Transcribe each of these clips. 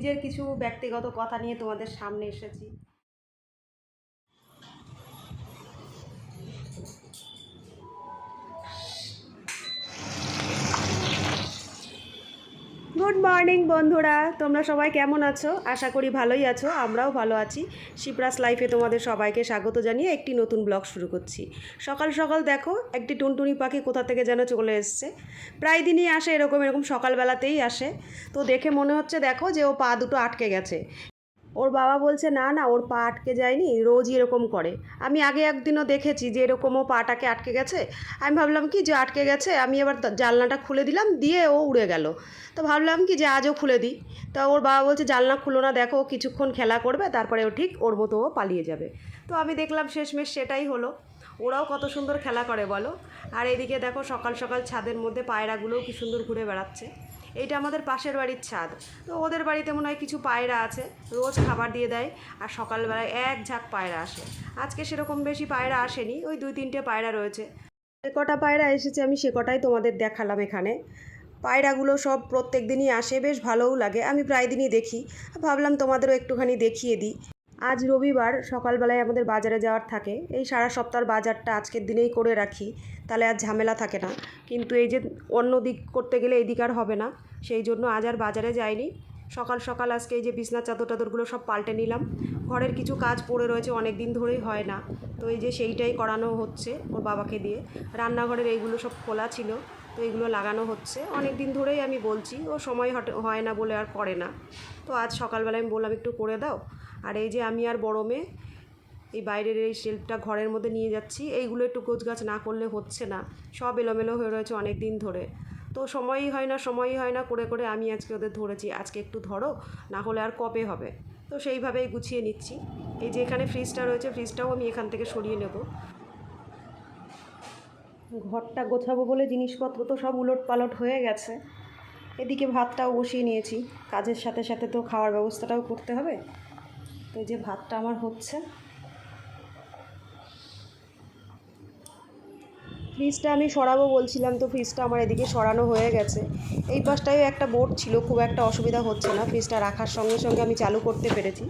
নিজের কিছু ব্যক্তিগত কথা নিয়ে তোমাদের সামনে এসেছি। গুড মর্নিং বন্ধুরা। তোমরা সবাই কেমন আছো? আশা করি ভালোই আছো, আমরাও ভালো আছি। শিপ্রাস লাইফে তোমাদের সবাইকে স্বাগত জানিয়ে একটি নতুন ব্লগ শুরু করছি। সকাল সকাল দেখো, একটি টুনটুনি পাখি কোথা থেকে যেন চলে এসছে। প্রায় দিনই আসে এরকম এরকম সকালবেলাতেই আসে। তো দেখে মনে হচ্ছে, দেখো যে ও পা দুটো আটকে গেছে। ওর বাবা বলছে, না না, ওর পা আটকে যায়নি, রোজই এরকম করে। আমি আগে একদিনও দেখেছি যে এরকম ও পাটাকে আটকে গেছে। আমি ভাবলাম কি যে আটকে গেছে, আমি এবার জানলাটা খুলে দিলাম, দিয়ে ও উড়ে গেল। তো ভাবলাম কি যে আজও খুলে দিই। তা ওর বাবা বলছে, জানলা খুলো না, দেখো কিছুক্ষণ খেলা করবে, তারপরে ও ঠিক ওর মতো ও পালিয়ে যাবে। তো আমি দেখলাম শেষমেশ সেটাই হলো। ওরাও কত সুন্দর খেলা করে, বলো? আর এদিকে দেখো, সকাল সকাল ছাদের মধ্যে পায়রাগুলোও কি সুন্দর ঘুরে বেড়াচ্ছে। এইটা আমাদের পাশের বাড়ির ছাদ। তো ওদের বাড়িতে মনে হয় কিছু পায়রা আছে, রোজ খাবার দিয়ে দেয় আর সকালবেলায় এক ঝাঁক পায়রা আসে। আজকে সেরকম বেশি পায়রা আসেনি, ওই দুই তিনটে পায়রা রয়েছে। যে কটা পায়রা এসেছে আমি সে কটাই তোমাদের দেখালাম এখানে। পায়রাগুলো সব প্রত্যেক দিনই আসে, বেশ ভালোও লাগে। আমি প্রায় দিনই দেখি, ভাবলাম তোমাদেরও একটুখানি দেখিয়ে দিই। আজ রবিবার সকালবেলায় আমাদের বাজারে যাওয়ার থাকে। এই সারা সপ্তাহের বাজারটা আজকের দিনেই করে রাখি, তাহলে আর ঝামেলা থাকে না। কিন্তু এই যে অন্য দিক করতে গেলে এই দিক আর হবে না, সেই জন্য আজ আর বাজারে যাইনি। সকাল সকাল আজকে এই যে বিছনা চাদর টাদরগুলো সব পাল্টে নিলাম। ঘরের কিছু কাজ পড়ে রয়েছে, অনেক দিন ধরেই হয় না। তো এই যে সেইটাই করানো হচ্ছে ওর বাবাকে দিয়ে। রান্নাঘরের এইগুলো সব খোলা ছিল, তো এগুলো লাগানো হচ্ছে। অনেক দিন ধরেই আমি বলছি, ও সময় হয় না বলে আর করে না। তো আজ সকালবেলায় আমি বললাম, একটু করে দাও। আর এই যে আমি আর বড় মেয়ে এই বাইরের এই শেল্ফটা ঘরের মধ্যে নিয়ে যাচ্ছি। এইগুলো একটু গোছগাছ না করলে হচ্ছে না। সব এলোমেলো হয়ে রয়েছে অনেক দিন ধরে। তো সময়ই হয় না, সময়ই হয় না করে করে আমি আজকে ওদের ধরেছি। আজকে একটু ধরো, না হলে আর কবে হবে? তো সেইভাবেই গুছিয়ে নিচ্ছি। এই যে এখানে ফ্রিজটা রয়েছে ফ্রিজটাও আমি এখান থেকে সরিয়ে নেব। ঘরটা গোছাবো বলে জিনিসপত্র তো সব উলট পালট হয়ে গেছে। এদিকে ভাতটাও বসিয়ে নিয়েছি। কাজের সাথে সাথে তো খাওয়ার ব্যবস্থাটাও করতে হবে। তো যে ভাতটা আমার হচ্ছে। ফ্রিজটা আমি সরাবো বলছিলাম তো ফ্রিজটা আমার এদিকে সরানো হয়ে গেছে। এই পাশটায় একটা বোর্ড ছিল, খুব একটা অসুবিধা হচ্ছে না। ফ্রিজটা রাখার সঙ্গে সঙ্গে আমি চালু করতে পেরেছি।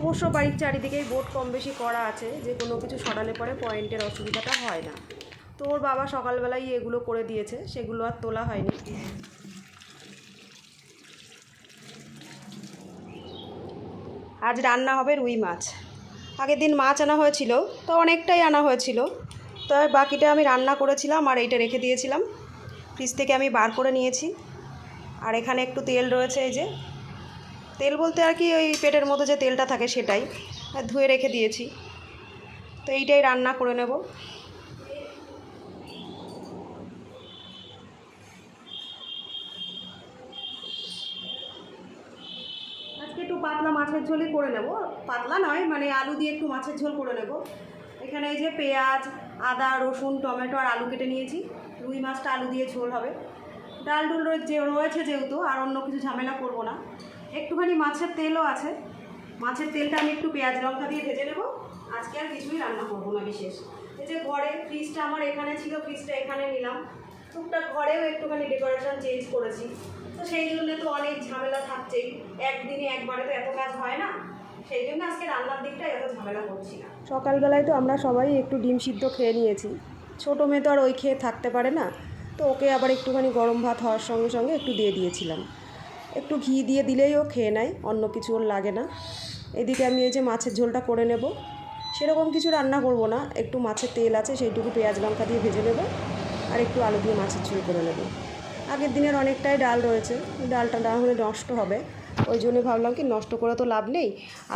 অবশ্য বাড়ির চারিদিকেই বোর্ড কম বেশি করা আছে, যে কোনো কিছু সরালে পরে পয়েন্টের অসুবিধাটা হয় না। তো ওর বাবা সকালবেলায় এগুলো করে দিয়েছে, সেগুলো আর তোলা হয়নি। আজ রান্না হবে রুই মাছ। আগের দিন মাছ আনা হয়েছিল, তো অনেকটাই আনা হয়েছিল। তো বাকিটা আমি রান্না করেছিলাম আর এইটা রেখে দিয়েছিলাম। ফ্রিজ থেকে আমি বার করে নিয়েছি। আর এখানে একটু তেল রয়েছে এই যে। তেল বলতে আর কি ওই পেটের মধ্যে যে তেলটা থাকে সেটাই। ধুয়ে রেখে দিয়েছি। তো এইটাই রান্না করে নেব আজকে একটু পাতলা মাছের ঝোলই করে নেব। পাতলা নয় মানে আলু দিয়ে একটু মাছের ঝোল করে নেব। এখানে এই যে পেঁয়াজ, আদা, রসুন, টমেটো আর আলু কেটে নিয়েছি। রুই মাছটা আলু দিয়ে ঝোল হবে। ডাল ডুল যে রয়েছে যেহেতু, আর অন্য কিছু ঝামেলা করব না। একটুখানি মাছের তেলও আছে। মাছের তেলটা আমি একটু পেঁয়াজ লঙ্কা দিয়ে ভেজে নেব। আজকে আর কিছুই রান্না করব না বিশেষ। এই যে ঘরে ফ্রিজটা আমার এখানে ছিল ফ্রিজটা এখানে নিলাম। টুকটাক ঘরেও একটুখানি ডেকোরেশন চেঞ্জ করেছি। তো সেই জন্য তো অনেক ঝামেলা থাকছেই। একদিনে একবারে তো এত কাজ হয় না। সেই জন্য আজকে রান্নার দিকটা এত ঝামেলা করছি না। সকালবেলায় তো আমরা সবাই একটু ডিম সিদ্ধ খেয়ে নিয়েছি। ছোটো মেয়ে তো আর ওই খেয়ে থাকতে পারে না। তো ওকে আবার একটুখানি গরম ভাত হওয়ার সঙ্গে সঙ্গে একটু দিয়ে দিয়েছিলাম। একটু ঘি দিয়ে দিলেই ও খেয়ে নেয়, অন্য কিছু ওর লাগে না। এদিকে আমি এই যে মাছের ঝোলটা করে নেব। সেরকম কিছু রান্না করব না, একটু মাছের তেল আছে সেইটুকু পেঁয়াজ লঙ্কা দিয়ে ভেজে নেব। আর একটু আলু দিয়ে মাছের ঝোল করে নেব। আগের দিনের অনেকটাই ডাল রয়েছে, ডালটা না হলে নষ্ট হবে। ওই জন্য ভাবলাম কি নষ্ট করে তো লাভ নেই।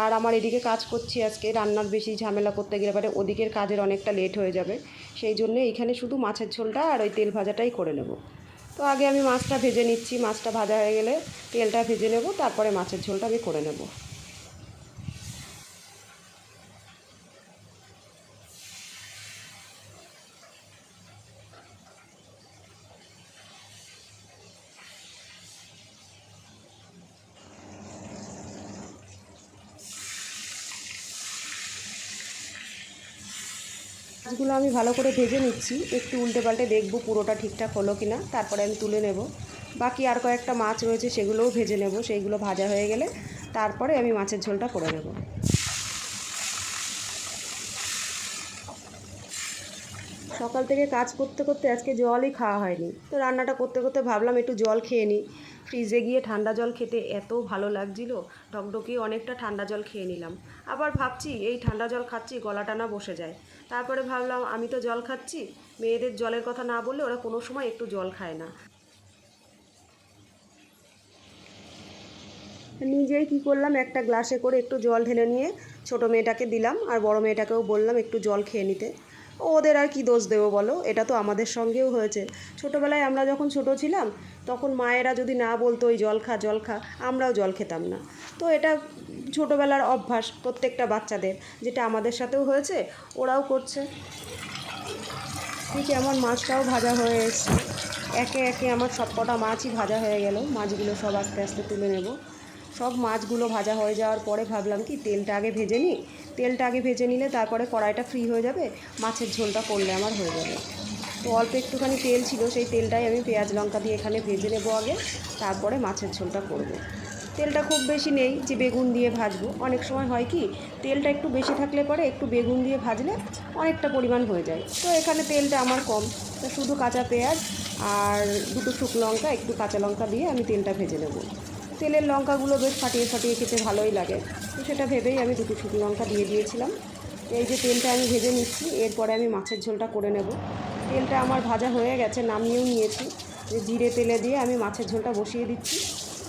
আর আমার এদিকে কাজ করছি আজকে, রান্নার বেশি ঝামেলা করতে গেলে পরে ওদিকের কাজের অনেকটা লেট হয়ে যাবে। সেই জন্য এইখানে শুধু মাছের ঝোলটা আর ওই তেল ভাজাটাই করে নেব। তো আগে আমি মাছটা ভেজে নিচ্ছি, মাছটা ভাজা হয়ে গেলে তেলটা ভেজে নেব, তারপরে মাছের ঝোলটা আমি করে নেব। মাছগুলো আমি ভালো করে ভেজে নিচ্ছি। একটু উল্টে পাল্টে দেখব পুরোটা ঠিকঠাক হলো কি না তারপরে আমি তুলে নেব। বাকি আর কয়েকটা মাছ রয়েছে, সেগুলোও ভেজে নেব। সেইগুলো ভাজা হয়ে গেলে তারপরে আমি মাছের ঝোলটা করে নেব। সকাল থেকে কাজ করতে করতে আজকে জলই খাওয়া হয়নি। তো রান্নাটা করতে করতে ভাবলাম একটু জল খেয়ে নিই। ফ্রিজে গিয়ে ঠান্ডা জল খেতে এত ভালো লাগছিল টকটকিয়ে অনেকটা ঠান্ডা জল খেয়ে নিলাম। আবার ভাবছি, এই ঠান্ডা জল খাচ্ছি, গলাটা না বসে যায়। তারপরে ভাবলাম, আমি তো জল খাচ্ছি, মেয়েদের জলের কথা না বললে ওরা কোনো সময় একটু জল খায় না। নিজেই কি করলাম, একটা গ্লাসে করে একটু জল ঢেলে নিয়ে ছোট মেয়েটাকে দিলাম, আর বড় মেয়েটাকেও বললাম একটু জল খেয়ে নিতে। ওদের আর কি দোষ দেবো বলো? এটা তো আমাদের সঙ্গেও হয়েছে। ছোটোবেলায় আমরা যখন ছোট ছিলাম, তখন মায়েরা যদি না বলতো, ওই জল খা জল খা, আমরাও জল খেতাম না। তো এটা ছোটোবেলার অভ্যাস প্রত্যেকটা বাচ্চাদের, যেটা আমাদের সাথেও হয়েছে, ওরাও করছে। ঠিক আমার মাছটাও ভাজা হয়ে এসছে। একে একে আমার সব কটা মাছই ভাজা হয়ে গেল। মাছগুলো সব আস্তে আস্তে তুলে নেব। সব মাছগুলো ভাজা হয়ে যাওয়ার পরে ভাবলাম কি, তেলটা আগে ভেজে নিই। তেলটা আগে ভেজে নিলে তারপরে কড়াইটা ফ্রি হয়ে যাবে, মাছের ঝোলটা করলে আমার হয়ে যাবে। তো অল্প একটুখানি তেল ছিল, সেই তেলটাই আমি পেঁয়াজ লঙ্কা দিয়ে এখানে ভেজে নেব আগে, তারপরে মাছের ঝোলটা করব। তেলটা খুব বেশি নেই, যে বেগুন দিয়ে ভাজবো। অনেক সময় হয় কি, তেলটা একটু বেশি থাকলে পরে একটু বেগুন দিয়ে ভাজলে অনেকটা পরিমাণ হয়ে যায়। তো এখানে তেলটা আমার কম। তো শুধু কাঁচা পেঁয়াজ আর দুটো শুকনো লঙ্কা, একটু কাঁচা লঙ্কা দিয়ে আমি তেলটা ভেজে নেব। তেলের লঙ্কাগুলো বেশ ফাটিয়ে ফাটিয়ে খেতে ভালোই লাগে। তো সেটা ভেবেই আমি দুটো শুকনো লঙ্কা দিয়ে দিয়েছিলাম। এই যে তেলটা আমি ভেজে নিচ্ছি, এরপরে আমি মাছের ঝোলটা করে নেব। তেলটা আমার ভাজা হয়ে গেছে, নামিয়েও নিয়েছি। যে জিরে তেলে দিয়ে আমি মাছের ঝোলটা বসিয়ে দিচ্ছি।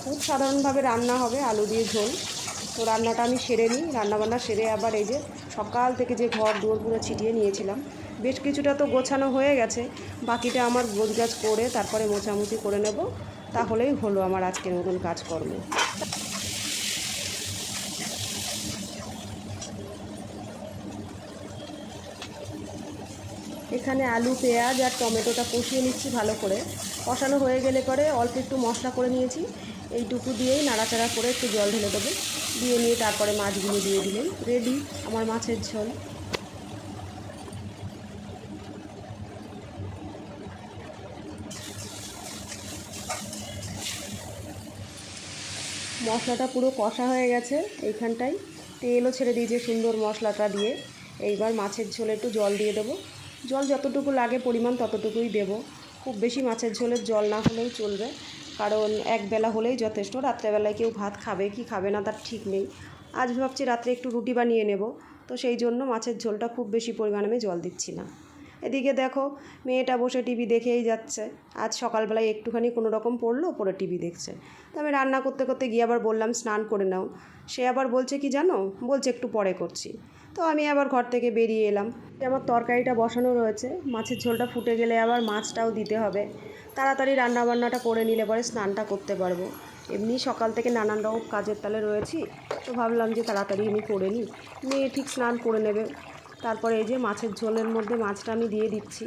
খুব সাধারণভাবে রান্না হবে আলু দিয়ে ঝোল। তো রান্নাটা আমি সেরে নিই। রান্নাবান্না সেরে আবার এই যে সকাল থেকে যে ঘর দুয়ার পুরো ছিটিয়ে নিয়েছিলাম, বেশ কিছুটা তো গোছানো হয়ে গেছে। বাকিটা আমার গোছগাছ করে তারপরে মোছামুছি করে নেব। তাহলেই হলো আমার আজকের মতন কাজকর্ম। এখানে আলু, পেঁয়াজ আর টমেটোটা কষিয়ে নিচ্ছি ভালো করে। কষানো হয়ে গেলে পরে অল্প একটু মশলা করে নিয়েছি। এইটুকু দিয়েই নাড়াচাড়া করে একটু জল ঢেলে দেবো। দিয়ে নিয়ে তারপরে মাছগুলো দিয়ে দিলেন রেডি আমার মাছের ঝোল। মশলাটা পুরো কষা হয়ে গেছে এইখানটায়। তেলও ছেড়ে দিয়েছে সুন্দর মশলাটা দিয়ে। এইবার মাছের ঝোলে একটু জল দিয়ে দেবো। জল যতটুকু লাগে পরিমাণ ততটুকুই দেবো। খুব বেশি মাছের ঝোলের জল না হলেও চলবে। কারণ একবেলা হলেই যথেষ্ট। রাত্রেবেলায় কেউ ভাত খাবে কি খাবে না তার ঠিক নেই। আজ ভাবছি রাত্রে একটু রুটি বানিয়ে নেব। তো সেই জন্য মাছের ঝোলটা খুব বেশি পরিমাণে আমি জল দিচ্ছি না। এদিকে দেখো, মেয়েটা বসে টিভি দেখেই যাচ্ছে। আজ সকালবেলায় একটুখানি কোনো রকম পড়ল, পরে টিভি দেখছে। তো আমি রান্না করতে করতে গিয়ে আবার বললাম, স্নান করে নাও। সে আবার বলছে, কি জানো? বলছে, একটু পরে করছি। তো আমি আবার ঘর থেকে বেরিয়ে এলাম। আমার তরকারিটা বসানো রয়েছে। মাছের ঝোলটা ফুটে গেলে আবার মাছটাও দিতে হবে। তাড়াতাড়ি রান্নাবান্নাটা করে নিলে পরে স্নানটা করতে পারব। এমনি সকাল থেকে নানান রকম কাজের তালে রয়েছি। তো ভাবলাম যে তাড়াতাড়ি আমি করে নিই। মেয়ে ঠিক স্নান করে নেবে। তারপরে এই যে মাছের ঝোলের মধ্যে মাছটা আমি দিয়ে দিচ্ছি।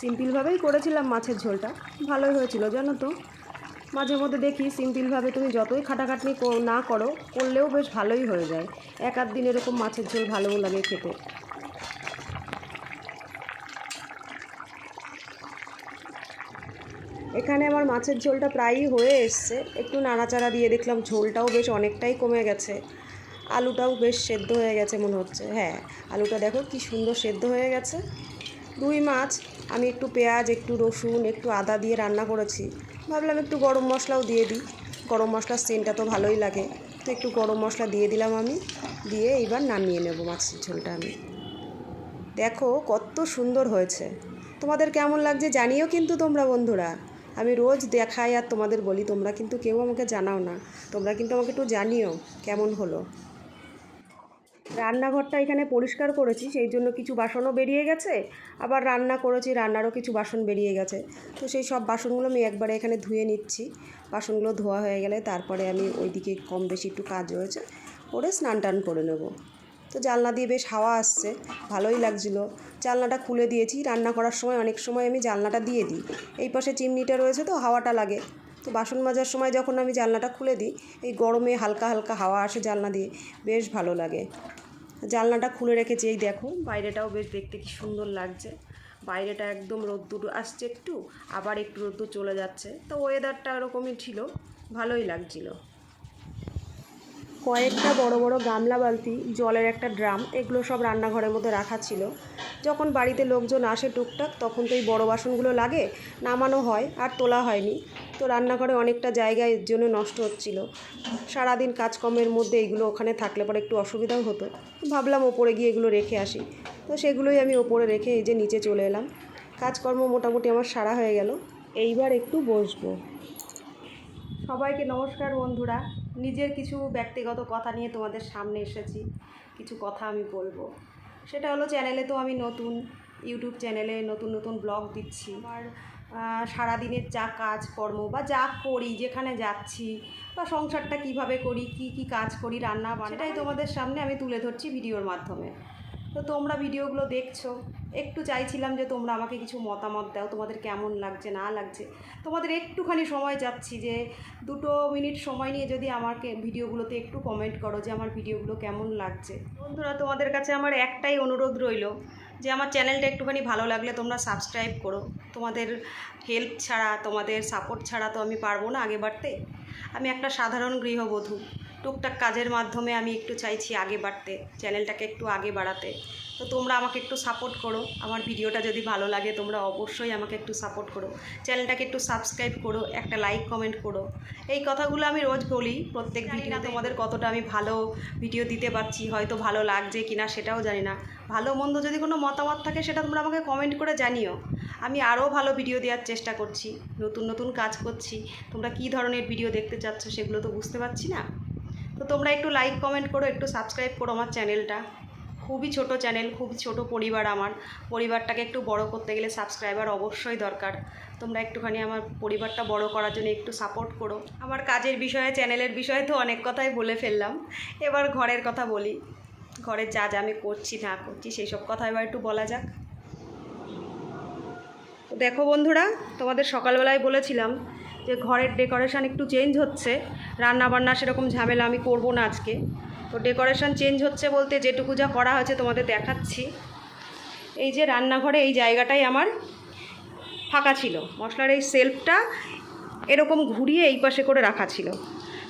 সিম্পলভাবেই করেছিলাম মাছের ঝোলটা। ভালোই হয়েছিল, জানো তো? মাঝে মধ্যে দেখি সিম্পলভাবে তুমি যতই খাটাখাটনি না করো, করলেও বেশ ভালোই হয়ে যায়। এক আধ দিন এরকম মাছের ঝোল ভালোও লাগে খেতে। এখানে আমার মাছের ঝোলটা প্রায়ই হয়ে এসছে। একটু নাড়াচাড়া দিয়ে দেখলাম ঝোলটাও বেশ অনেকটাই কমে গেছে। আলুটাও বেশ সেদ্ধ হয়ে গেছে মনে হচ্ছে। হ্যাঁ আলুটা দেখো কি সুন্দর সেদ্ধ হয়ে গেছে। রুই মাছ, আমি একটু পেঁয়াজ, একটু রসুন, একটু আদা দিয়ে রান্না করেছি। ভাবলাম একটু গরম মশলাও দিয়ে দিই। গরম মশলার সেন্টটা তো ভালোই লাগে। তো একটু গরম মশলা দিয়ে দিলাম আমি। দিয়ে এইবার নামিয়ে নেব মাছের ঝোলটা আমি। দেখো কত সুন্দর হয়েছে। তোমাদের কেমন লাগছে জানিও কিন্তু তোমরা বন্ধুরা। আমি রোজ দেখাই আর তোমাদের বলি। তোমরা কিন্তু কেউ আমাকে জানাও না। তোমরা কিন্তু আমাকে একটু জানিও কেমন হলো। রান্নাঘরটা এখানে পরিষ্কার করেছি, সেই জন্য কিছু বাসনও বেরিয়ে গেছে। আবার রান্না করেছি, রান্নারও কিছু বাসন বেরিয়ে গেছে। তো সেই সব বাসনগুলো আমি একবারে এখানে ধুয়ে নিচ্ছি। বাসনগুলো ধোয়া হয়ে গেলে তারপরে আমি ওইদিকে কম বেশি একটু কাজ রয়েছে, করে স্নান টান করে নেব। তো জানলা দিয়ে বেশ হাওয়া আসছে, ভালোই লাগছিল। জানলাটা খুলে দিয়েছি, রান্না করার সময় অনেক সময় আমি জানলাটা দিয়ে দিই। এই পাশে চিমনিটা রয়েছে তো, হাওয়াটা লাগে। তো বাসন মাজার সময় যখন আমি জানলাটা খুলে দিই, এই গরমে হালকা হালকা হাওয়া আসে জানলা দিয়ে, বেশ ভালো লাগে। জানলাটা খুলে রেখেছি, এই দেখো, বাইরেটাও বেশ দেখতে কি সুন্দর লাগছে। বাইরেটা একদম রোদ্দুর আসছে একটু, আবার একটু রোদ্দুর চলে যাচ্ছে। তো ওয়েদারটা ওরকমই ছিল, ভালোই লাগছিল। কয়েকটা বড় বড় গামলা বালতি, জলের একটা ড্রাম, এগুলো সব রান্নাঘরের মধ্যে রাখা ছিল। যখন বাড়িতে লোকজন আসে টুকটাক, তখন তো এই বড় বাসনগুলো লাগে, নামানো হয় আর তোলা হয়নি। তো রান্নাঘরে অনেকটা জায়গা এর জন্য নষ্ট হচ্ছিল। সারাদিন কাজকর্মের মধ্যে এগুলো ওখানে থাকলে পরে একটু অসুবিধাও হতো। ভাবলাম ওপরে গিয়ে এগুলো রেখে আসি। তো সেগুলোই আমি ওপরে রেখে এই যে নিচে চলে এলাম। কাজকর্ম মোটামুটি আমার সারা হয়ে গেল। এইবার একটু বসবো। সবাইকে নমস্কার বন্ধুরা। নিজের কিছু ব্যক্তিগত কথা নিয়ে তোমাদের সামনে এসেছি কিছু কথা আমি বলব। সেটা হলো চ্যানেলে তো আমি নতুন ইউটিউব চ্যানেলে নতুন নতুন ব্লগ দিচ্ছি। আমার আহ, সারাদিনের যা কাজকর্ম বা যা করি যেখানে যাচ্ছি বা সংসারটা কীভাবে করি কি কি কাজ করি রান্না বান্না সেটাই তোমাদের সামনে আমি তুলে ধরছি ভিডিওর মাধ্যমে। তো তোমরা ভিডিওগুলো দেখছ একটু চাইছিলাম যে তোমরা আমাকে কিছু মতামত দাও, তোমাদের কেমন লাগছে, না লাগছে। তোমাদের একটুখানি সময় চাচ্ছি যে দুটো মিনিট সময় নিয়ে যদি আমাকে ভিডিওগুলোতে একটু কমেন্ট করো যে আমার ভিডিওগুলো কেমন লাগছে। বন্ধুরা, তোমাদের কাছে আমার একটাই অনুরোধ রইল যে আমার চ্যানেলটা একটুখানি ভালো লাগলে তোমরা সাবস্ক্রাইব করো। তোমাদের হেল্প ছাড়া, তোমাদের সাপোর্ট ছাড়া তো আমি পারব না আগে বাড়তে। আমি একটা সাধারণ গৃহবধূ। টুকটাক কাজের মাধ্যমে আমি একটু চাইছি আগে বাড়তে, চ্যানেলটাকে একটু আগে বাড়াতে। তো তোমরা আমাকে একটু সাপোর্ট করো। আমার ভিডিওটা যদি ভালো লাগে তোমরা অবশ্যই আমাকে একটু সাপোর্ট করো। চ্যানেলটাকে একটু সাবস্ক্রাইব করো একটা লাইক কমেন্ট করো। এই কথাগুলো আমি রোজ বলি প্রত্যেক ভিডিও তোমাদের কতটা আমি ভালো ভিডিও দিতে পারছি হয়তো ভালো লাগছে কিনা সেটাও জানি না। ভালো মন্দ যদি কোনো মতামত থাকে সেটা তোমরা আমাকে কমেন্ট করে জানিও। আমি আরও ভালো ভিডিও দেওয়ার চেষ্টা করছি নতুন নতুন কাজ করছি। তোমরা কী ধরনের ভিডিও দেখতে চাচ্ছ সেগুলো তো বুঝতে পারছি না। তো তোমরা একটু লাইক কমেন্ট করো একটু সাবস্ক্রাইব করো আমার চ্যানেলটা। খুবই ছোট চ্যানেল খুব ছোট পরিবার আমার। পরিবারটাকে একটু বড় করতে গেলে সাবস্ক্রাইবার অবশ্যই দরকার। তোমরা একটুখানি আমার পরিবারটা বড় করার জন্য একটু সাপোর্ট করো। আমার কাজের বিষয়ে চ্যানেলের বিষয়ে তো অনেক কথাই বলে ফেললাম। এবার ঘরের কথা বলি। ঘরের যা যা আমি করছি, না করছি সেই সব কথা এবার একটু বলা যাক। দেখো বন্ধুরা, তোমাদের সকালবেলায় বলেছিলাম যে ঘরের ডেকোরেশন একটু চেঞ্জ হচ্ছে। রান্না বান্না সেরকম ঝামেলা আমি করব না আজকে। তো ডেকোরেশন চেঞ্জ হচ্ছে বলতে যেটুকু যা করা হয়েছে তোমাদের দেখাচ্ছি। এই যে রান্নাঘরে এই জায়গাটাই আমার ফাঁকা ছিল। মশলার এই সেলফটা এরকম ঘুরিয়ে এই পাশে করে রাখা ছিল।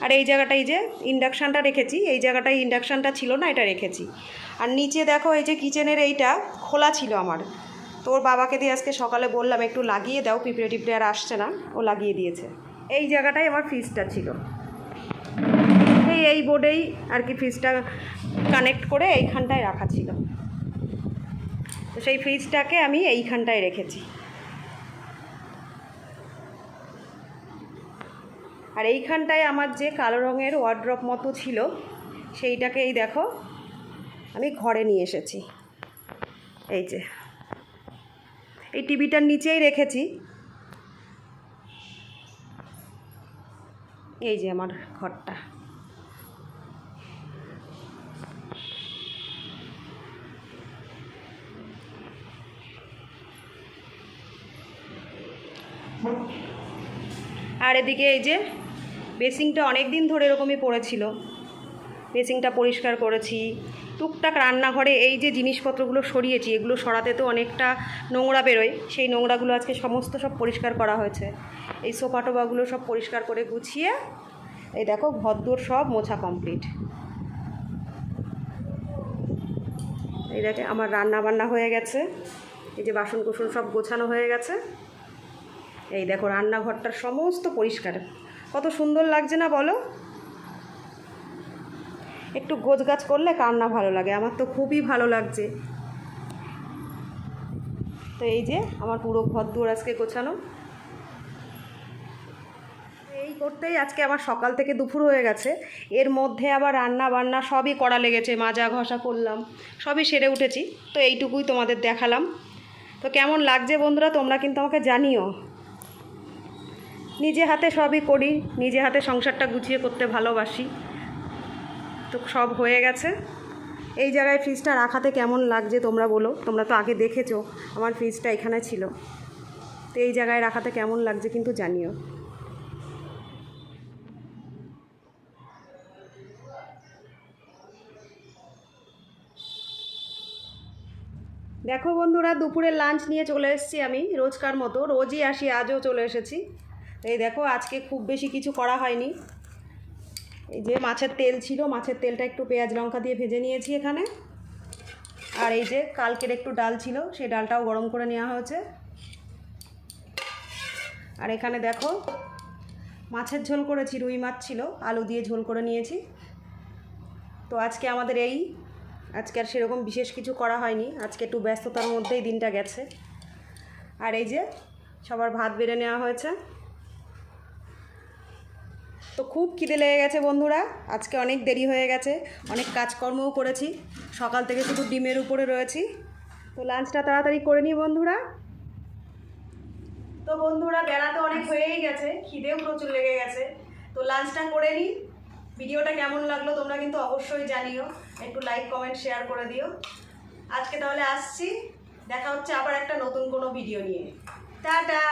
আর এই জায়গাটাই যে ইন্ডাকশানটা রেখেছি, এই জায়গাটায় ইন্ডাকশানটা ছিল না, এটা রেখেছি। আর নিচে দেখো এই যে কিচেনের এইটা খোলা ছিল আমার। তো ওর বাবাকে দিয়ে আজকে সকালে বললাম, একটু লাগিয়ে দাও, পিঁপড়ে টিপড়ে আর আসছে না। ও লাগিয়ে দিয়েছে। এই জায়গাটায় আমার ফ্রিজটা ছিল। এই বোর্ডেই আর কি ফ্রিজটা কানেক্ট করে এইখানটায় রাখা ছিল। তো সেই ফ্রিজটাকে আমি এইখানটায় রেখেছি। আর এইখানটায় আমার যে কালো রঙের ওয়ার্ড্রপ মতো ছিল, সেইটাকে এই দেখো, আমি ঘরে নিয়ে এসেছি। এই যে, এই টিভিটার নিচেই রেখেছি। এই যে আমার ঘরটা। আর এদিকে এই যে বেসিংটা অনেক দিন ধরে এরকমই পড়েছিল। বেসিংটা পরিষ্কার করেছি। টুকটাক রান্নাঘরে এই যে জিনিসপত্রগুলো সরিয়েছি, এগুলো সরাতে তো অনেকটা নোংরা বেরোয়। সেই নোংরাগুলো আজকে সমস্ত সব পরিষ্কার করা হয়েছে। এই সোফা টোফাগুলো সব পরিষ্কার করে গুছিয়ে, এই দেখো ভদ্দর সব মোছা কমপ্লিট। এই দেখে আমার রান্না বান্না হয়ে গেছে। এই যে বাসন কুসন সব গোছানো হয়ে গেছে। এই দেখো রান্নাঘরটার সমস্ত পরিষ্কার। কত সুন্দর লাগছে না বলো? একটু গোছগাছ করলে কার না ভালো লাগে, আমার তো খুবই ভালো লাগছে। তো এই যে আমার পুরো ঘর দুয়ার আজকে গোছানো। এই করতেই আজকে আমার সকাল থেকে দুপুর হয়ে গেছে। এর মধ্যে আবার রান্না বান্না সবই করা লেগেছে, মাজা ঘষা করলাম, সবই সেরে উঠেছি। তো এইটুকুই তোমাদের দেখালাম। তো কেমন লাগছে বন্ধুরা, তোমরা কিন্তু আমাকে জানিও। নিজে হাতে সবই করি, নিজে হাতে সংসারটা গুছিয়ে করতে ভালোবাসি। তো সব হয়ে গেছে। এই জায়গায় ফ্রিজটা রাখাতে কেমন লাগছে তোমরা বলো? তোমরা তো আগে দেখেছ, আমার ফ্রিজটা এখানে ছিল। তো এই জায়গায় রাখাতে কেমন লাগছে কিন্তু জানিও। দেখো বন্ধুরা, দুপুরের লাঞ্চ নিয়ে চলে এসেছি আমি, রোজকার মতো। রোজই আসি, আজও চলে এসেছি। এই দেখো, আজকে খুব বেশি কিছু করা হয়নি। এই যে মাছের তেল ছিল, মাছের তেলটা একটু পেঁয়াজ লঙ্কা দিয়ে ভেজে নিয়েছি এখানে। আর এই যে কালকের একটু ডাল ছিল, সেই ডালটাও গরম করে নেওয়া হয়েছে। আর এখানে দেখো, মাছের ঝোল করেছি, রুই মাছ ছিল, আলু দিয়ে ঝোল করে নিয়েছি। তো আজকে আমাদের এই, আজকে আর সেরকম বিশেষ কিছু করা হয়নি। আজকে একটু ব্যস্ততার মধ্যেই দিনটা গেছে। আর এই যে সবার ভাত বেড়ে নেওয়া হয়েছে। তো খুব খিদে লেগে গেছে বন্ধুরা। আজকে অনেক দেরি হয়ে গেছে, অনেক কাজকর্মও করেছি। সকাল থেকে শুধু ডিমের উপরে রয়েছি। তো লাঞ্চটা তাড়াতাড়ি করে নিই বন্ধুরা। তো বন্ধুরা, বেলা তো অনেক হয়েই গেছে, খিদেও প্রচুর লেগে গেছে। তো লাঞ্চটা করে নিই ভিডিওটা কেমন লাগল তোমরা কিন্তু অবশ্যই জানিও। একটু লাইক কমেন্ট শেয়ার করে দিও। আজকে তাহলে আসছি। দেখা হচ্ছে আবার একটা নতুন কোনো ভিডিও নিয়ে। টাটা!